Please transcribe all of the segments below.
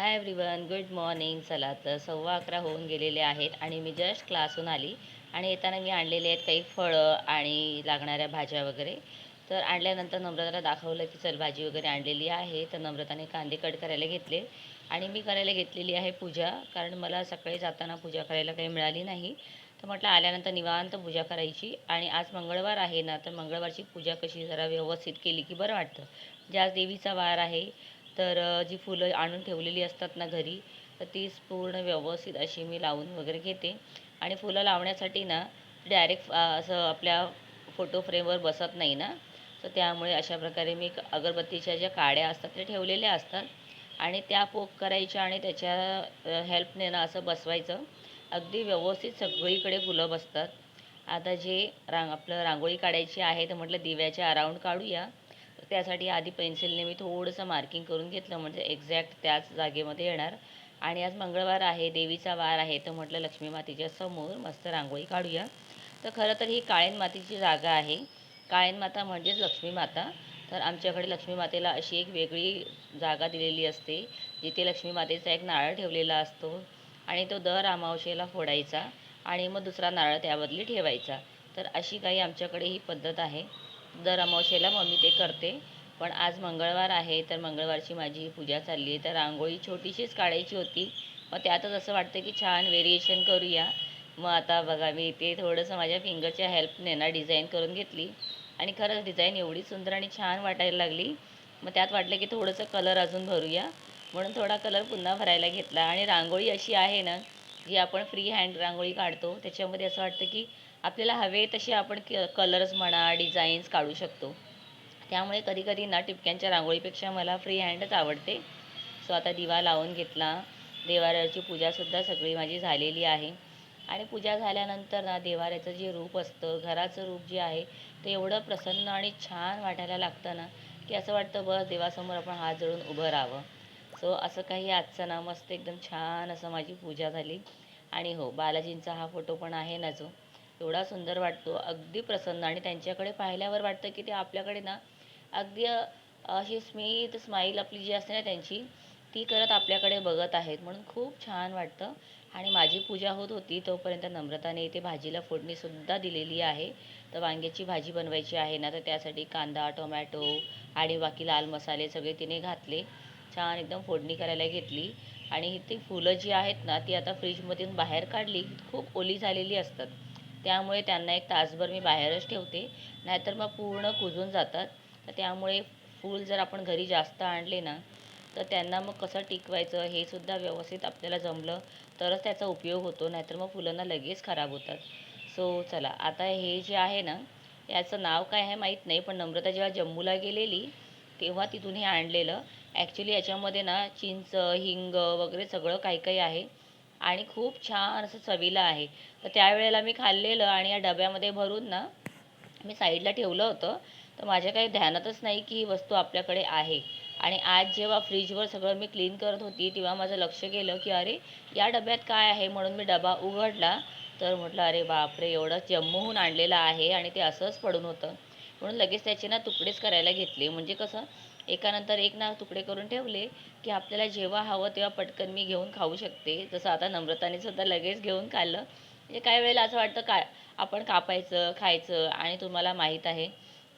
Hi everyone good morning चला तर सव्वा अकरा होऊन गेलेले आहेत आणि मी जस्ट क्लासहून आली आणि येताना मी आणलेले आहेत काही फळं आणि लागणाऱ्या भाज्या वगैरे. तर आणल्यानंतर नम्रताला दाखवलं की चल भाजी वगैरे आणलेली आहे. तर नम्रताने कांदे कट करायला घेतले आणि मी करायला घेतलेली आहे पूजा कारण मला सकाळी जाताना पूजा करायला काही मिळाली नाही. तर म्हटलं आल्यानंतर निवांत पूजा करायची आणि आज मंगळवार आहे ना तर मंगळवारची पूजा कशी जरा व्यवस्थित केली की बरं वाटतं. जे आज देवीचा वार आहे तर जी फुलं आणून ठेवलेली असतात ना घरी तर तीच पूर्ण व्यवस्थित अशी मी लावून वगैरे घेते. आणि फुलं लावण्यासाठी ना डायरेक्ट असं आपल्या फोटो फ्रेमवर बसत नाही ना. तर त्यामुळे अशा प्रकारे मी क- अगरबत्तीच्या ज्या काड्या असतात त्या ठेवलेल्या असतात. आणि त्या पोक करायच्या आणि त्याच्या हेल्पने ना असं बसवायचं. अगदी व्यवस्थित सगळीकडे फुलं बसतात. आता जे रांग आपलं रांगोळी काढायची आहे तर म्हटलं दिव्याच्या अराऊंड काढूया. त्यासाठी आधी पेन्सिलने मी थोडंसं मार्किंग करून घेतलं म्हणजे एक्झॅक्ट त्याच जागेमध्ये येणार. आणि आज मंगळवार आहे देवीचा वार आहे तर म्हटलं लक्ष्मी मातेच्या समोर मस्त रांगोळी काढूया. तर खरं तर ही काळेन मातीची जागा आहे. काळेन माता म्हणजेच लक्ष्मी माता. तर आमच्याकडे लक्ष्मी मातेला अशी एक वेगळी जागा दिलेली असते जिथे लक्ष्मी मातेचा एक नारळ ठेवलेला असतो आणि तो दर अमावशेला फोडायचा आणि मग दुसरा नारळ त्याबदली ठेवायचा. तर अशी काही आमच्याकडे ही पद्धत आहे. दर अमावस्येला मम्मी ते करते. पण आज मंगळवार आहे तर मंगळवारची माझी पूजा चालली आहे. तर रांगोळी छोटीशीच काढायची होती. मग त्यातच असं वाटतं की छान व्हेरिएशन करूया. मग आता बघा मी ते थोडंसं माझ्या फिंगरच्या हेल्पने ना डिझाईन करून घेतली. आणि खरंच डिझाईन एवढी सुंदर आणि छान वाटायला लागली. मग त्यात वाटलं की थोडंसं कलर अजून भरूया. म्हणून थोडा कलर पुन्हा भरायला घेतला. आणि रांगोळी अशी आहे ना जी आपण फ्री हँड रांगोळी काढतो त्याच्यामध्ये असं वाटतं की आपल्याला हवे तसे आपण कलर्स म्हणा डिझाईन्स काढू शकतो. त्यामुळे कधी कधी ना टिपक्यांच्या रांगोळीपेक्षा मला फ्री हँडच आवडते. सो आता दिवा लावून घेतला. देवाऱ्याची पूजासुद्धा सगळी माझी झालेली आहे. आणि पूजा झाल्यानंतर ना देवाऱ्याचं जे रूप असतं घराचं रूप जे आहे ते एवढं प्रसन्न आणि छान वाटायला लागतं ना की असं वाटतं बस देवासमोर आपण हात जोडून उभं राहावं. सो असं काही आजचं ना मस्त एकदम छान असं माझी पूजा झाली. आणि हो बालाजींचा हा फोटो पण आहे ना जो. एवढा सुंदर वाटतो अगदी प्रसन्न. आणि त्यांच्याकडे पाहिल्यावर वाटतं की ते आपल्याकडे ना अगदी अशी स्मित स्माईल आपली जी असते ना त्यांची ती करत आपल्याकडे बघत आहेत. म्हणून खूप छान वाटतं. आणि माझी पूजा होत होती तोपर्यंत नम्रताने इथे भाजीला फोडणीसुद्धा दिलेली आहे. तर वांग्याची भाजी बनवायची आहे ना तर त्यासाठी कांदा टोमॅटो आणि बाकी लाल मसाले सगळे तिने घातले. छान एकदम फोडणी करायला घेतली. आणि ती फुलं जी आहेत ना ती आता फ्रीजमधून बाहेर काढली. खूप ओली झालेली असतात. त्यामुळे त्यांना एक तासभर मी बाहेरच ठेवते. नाहीतर मग पूर्ण कुजून जातात. तर त्यामुळे फूल जर आपण घरी जास्त आणले ना तर त्यांना मग कसं टिकवायचं हे सुद्धा व्यवस्थित आपल्याला जमलं तरच त्याचा उपयोग होतो. नाहीतर मग फुलांना लगेच खराब होतात. सो चला आता हे जे आहे ना याचं नाव काय आहे माहीत नाही पण नम्रता जेव्हा जम्मूला गेलेली तेव्हा तिथून हे आणलेलं. ॲक्च्युली याच्यामध्ये ना चिंच हिंग वगैरे सगळं काही काही आहे. आणि खूप छान असं चवीला आहे. तर त्यावेळेला मी खाल्लेलं आणि या डब्यामध्ये भरून ना मी साईडला ठेवलं होतं. तर माझ्या काही ध्यानातच नाही की ही वस्तू आपल्याकडे आहे. आणि आज जेव्हा फ्रीजवर सगळं मी क्लीन करत होती तेव्हा माझं लक्ष गेलं की अरे या डब्यात काय आहे? म्हणून मी डबा उघडला. तर म्हटलं अरे बापरे एवढं जम्मूहून आणलेलं आहे आणि ते असंच पडून होतं. म्हणून लगेच त्याचे ना तुकडेच करायला घेतले. म्हणजे कसं एकानंतर एक ना तुकडे करून ठेवले की आपल्याला जेव्हा हवं तेव्हा पटकन मी घेऊन खाऊ शकते. जसं आता नम्रताने सुद्धा लगेच घेऊन खाल्लं. म्हणजे काही वेळेला असं वाटतं का आपण कापायचं खायचं आणि तुम्हाला माहीत आहे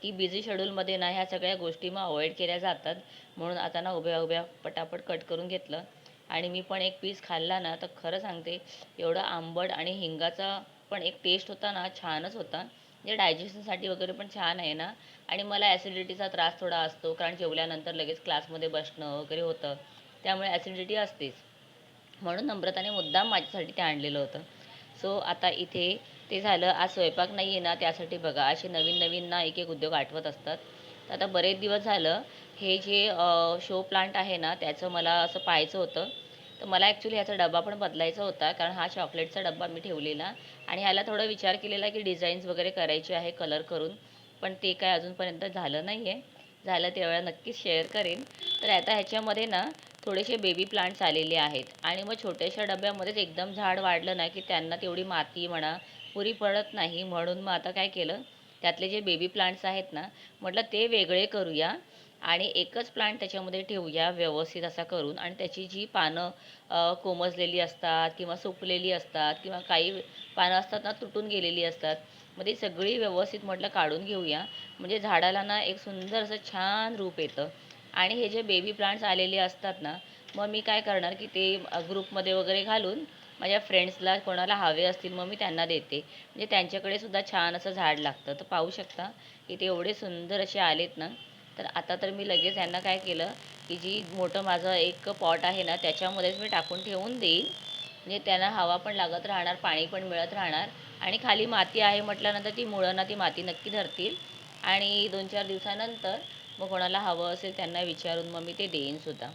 की बिझी शेड्यूलमध्ये ना ह्या सगळ्या गोष्टी मग अवॉइड केल्या जातात. म्हणून आता ना उभ्या उभ्या पटापट कट करून घेतलं. आणि मी पण एक पीस खाल्ला ना तर खरं सांगते एवढं आंबट आणि हिंगाचा पण एक टेस्ट होता ना छानच होता. म्हणजे डायजेशनसाठी वगैरे पण छान आहे ना. आणि मला ॲसिडिटीचा त्रास थोडा असतो कारण जेवल्यानंतर लगेच क्लासमध्ये बसणं वगैरे होतं. त्यामुळे ॲसिडिटी असतेच. म्हणून नम्रताने मुद्दाम माझ्यासाठी ते आणलेलं होतं. सो आता इथे ते झालं आज स्वयंपाक नाही आहे ना त्यासाठी बघा असे नवीन नवीन ना एक एक उद्योग आठवत असतात. तर आता बरेच दिवस झालं हे जे शो प्लांट आहे ना त्याचं मला असं पाहायचं होतं. तर मला ॲक्च्युली ह्याचा डबा पण बदलायचा होता कारण हा चॉकलेटचा डब्बा मी ठेवलेला. आणि ह्याला थोडा विचार केलेला की डिझाईन्स वगैरे करायचे आहे कलर करून पण ते काय अजूनपर्यंत झालं नाही आहे झालं तेव्हा नक्कीच शेअर करेन. तर आता ह्याच्यामध्ये ना थोडेसे बेबी प्लांट्स आलेले आहेत. आणि मग छोट्याशा डब्यामध्येच एकदम झाड वाढलं ना की त्यांना तेवढी माती म्हणा पुरी पडत नाही. म्हणून मग आता काय केलं त्यातले जे बेबी प्लांट्स आहेत ना म्हटलं ते वेगळे करूया. आणि एकच प्लांट त्याच्यामध्ये ठेवूया व्यवस्थित असा करून. आणि त्याची जी पानं कोमजलेली असतात किंवा सुकलेली असतात किंवा काही पानं असतात ना तुटून गेलेली असतात मग ती सगळी व्यवस्थित म्हटलं काढून घेऊया. म्हणजे झाडाला ना एक सुंदर असं छान रूप येतं. आणि हे जे बेबी प्लांट्स आलेले असतात ना मग मी काय करणार की ते ग्रुपमध्ये वगैरे घालून माझ्या फ्रेंड्सला कोणाला हवे असतील मग मी त्यांना देते. म्हणजे त्यांच्याकडे सुद्धा छान असं झाड लागतं. तर पाहू शकता की ते एवढे सुंदर असे आलेत ना. तर आता तर मी लगेच यांना काय केलं की जी मोठं माझं एक पॉट आहे ना त्याच्यामध्येच मी टाकून ठेवून देईन. म्हणजे त्यांना हवा पण लागत राहणार पाणी पण मिळत राहणार. आणि खाली माती आहे म्हटल्यानंतर ती मुळं ना ती माती नक्की धरतील. आणि दोन चार दिवसानंतर मग कोणाला हवं असेल त्यांना विचारून मग मी ते देईनसुद्धा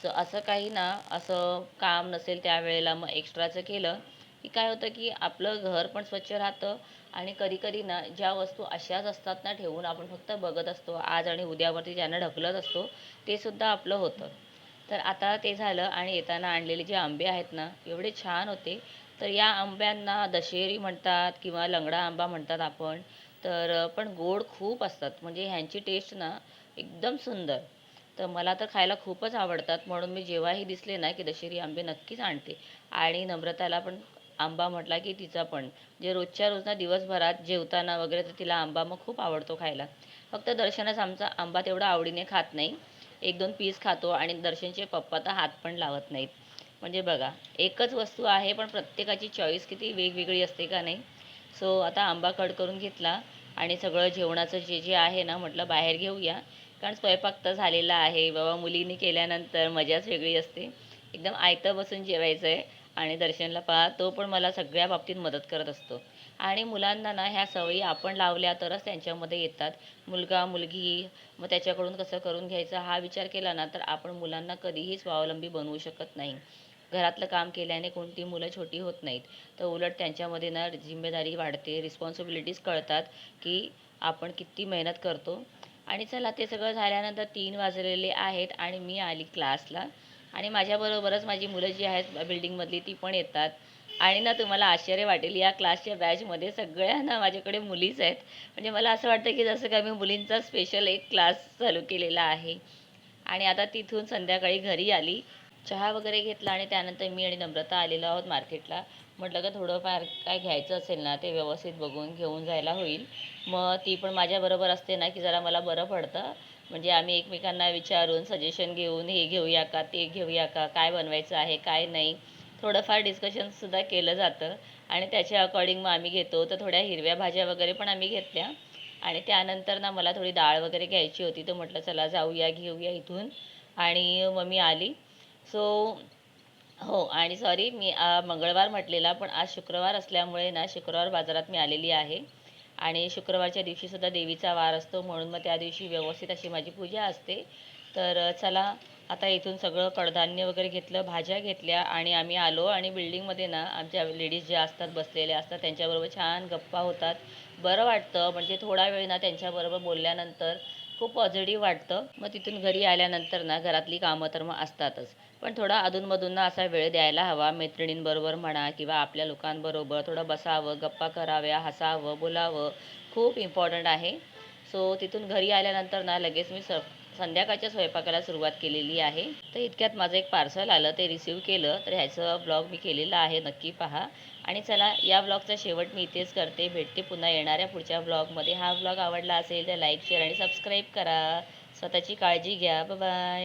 सो असं काही ना असं काम नसेल त्यावेळेला. मग एक्स्ट्राचं केलं की काय होतं की आपलं घर पण स्वच्छ राहतं. आणि कधी कधी ना ज्या वस्तू अशाच असतात ना ठेवून आपण फक्त बघत असतो. आज आणि उद्यावरती ज्यांना ढकलत असतो ते सुद्धा आपलं होतं. तर आता ते झालं आणि येताना आणलेले जे आंबे आहेत ना एवढे छान होते. तर या आंब्यांना दशेरी म्हणतात किंवा लंगडा आंबा म्हणतात आपण. तर पण गोड खूप असतात. म्हणजे ह्यांची टेस्ट ना एकदम सुंदर. तर मला तर खायला खूपच आवडतात. म्हणून मी जेव्हाही दिसले ना की दशेरी आंबे नक्कीच आणते. आणि नम्रताला पण आंबा म्हटला की तिचा पण. जे रोजच्या रोज ना दिवसभरात जेवताना वगैरे तर तिला आंबा मग खूप आवडतो खायला. फक्त दर्शनच आमचा आंबा तेवढा आवडीने खात नाही. एक दोन पीस खातो आणि दर्शनचे पप्पा तर हात पण लावत नाहीत. म्हणजे बघा एकच वस्तू आहे पण प्रत्येकाची चॉईस किती वेगवेगळी असते का नाही? सो आता आंबा कट करून घेतला आणि सगळं जेवणाचं जे जे आहे ना म्हटलं बाहेर घेऊया. कारण स्वयंपाक तर झालेला आहे. बाबा मुलींनी केल्यानंतर मजाच वेगळी असते. एकदम आयतं बसून जेवायचं आहे आणि दर्शनला पहा तो पण मला सगळ्या बाबतीत मदत करत असतो. आणि मुलांना ना ह्या सवयी आपण लावल्या तरच त्यांच्यामध्ये येतात. मुलगा मुलगी मग त्याच्याकडून कसं करून घ्यायचं हा विचार केला ना तर आपण मुलांना कधीही स्वावलंबी बनवू शकत नाही. घरातलं काम केल्याने कोणती मुलं छोटी होत नाहीत. तर उलट त्यांच्यामध्ये ना जिम्मेदारी वाढते रिस्पॉन्सिबिलिटीज कळतात की आपण किती मेहनत करतो. आणि चला ते सगळं झाल्यानंतर तीन वाजलेले आहेत आणि मी आली क्लासला आणि माझ्याबरोबरच माझी मुलं जी आहेत बिल्डिंगमधली ती पण येतात. आणि ना तुम्हाला आश्चर्य वाटेल या क्लासच्या बॅचमध्ये सगळ्या ना माझ्याकडे मुलीच आहेत. म्हणजे मला असं वाटतं की जसं का मी मुलींचा स्पेशल एक क्लास चालू केलेला आहे. आणि आता तिथून संध्याकाळी घरी आली चहा वगैरे घेतला आणि त्यानंतर मी आणि नम्रता आलेलो आहोत मार्केटला. म्हटलं का थोडंफार काय घ्यायचं असेल ना ते व्यवस्थित बघून घेऊन जायला होईल. मग ती पण माझ्याबरोबर असते ना की जरा मला बरं पडतं. म्हणजे आम्ही एकमेकांना विचारून सजेशन घेऊन हे घेऊया का? ते घेऊया का? काय बनवायचं आहे? काय नाही? थोडंफार डिस्कशनसुद्धा केलं जातं. आणि त्याच्या अकॉर्डिंग मग आम्ही घेतो. तर थोड्या हिरव्या भाज्या वगैरे पण आम्ही घेतल्या. आणि त्यानंतर ना मला थोडी डाळ वगैरे घ्यायची होती. तर म्हटलं चला जाऊया घेऊया इथून. आणि मग मी आली. सो हो आणि सॉरी मी मंगळवार म्हटलेला पण आज शुक्रवार असल्यामुळे ना शुक्रवार बाजारात मी आलेली आहे. आणि शुक्रवारच्या दिवशीसुद्धा देवीचा वार असतो म्हणून मग त्या दिवशी व्यवस्थित अशी माझी पूजा असते. तर चला आता इथून सगळं कडधान्य वगैरे घेतलं भाज्या घेतल्या आणि आम्ही आलो आणि बिल्डिंगमध्ये ना आमच्या लेडीज ज्या असतात बसलेल्या असतात त्यांच्याबरोबर छान गप्पा होतात. बरं वाटतं म्हणजे थोडा वेळ ना त्यांच्याबरोबर बोलल्यानंतर खूप पॉझिटिव्ह वाटतं. मग तिथून घरी आल्यानंतर ना घरातली कामं तर मग असतातच. पण थोडा अधूनमधून ना असा वेळ द्यायला हवा. मैत्रिणींबरोबर म्हणा किंवा आपल्या लोकांबरोबर थोडं बसावं गप्पा कराव्या हसावं बोलावं. खूप इम्पॉर्टंट आहे. सो तिथून घरी आल्यानंतर ना लगेच मी स संध्याकाळच्या स्वयंपाकाला सुरुवात केलेली आहे. तर इतक्यात माझं एक पार्सल आलं ते रिसीव केलं. तर ह्याचं ब्लॉग मी केलेला आहे नक्की पहा. आणि चला या ब्लॉगचा शेवट मी इथेच करते. भेटते पुन्हा येणाऱ्या पुढच्या ब्लॉगमध्ये हा ब्लॉग आवडला असेल तर लाईक शेअर आणि सबस्क्राईब करा. स्वतःची काळजी घ्या. बाय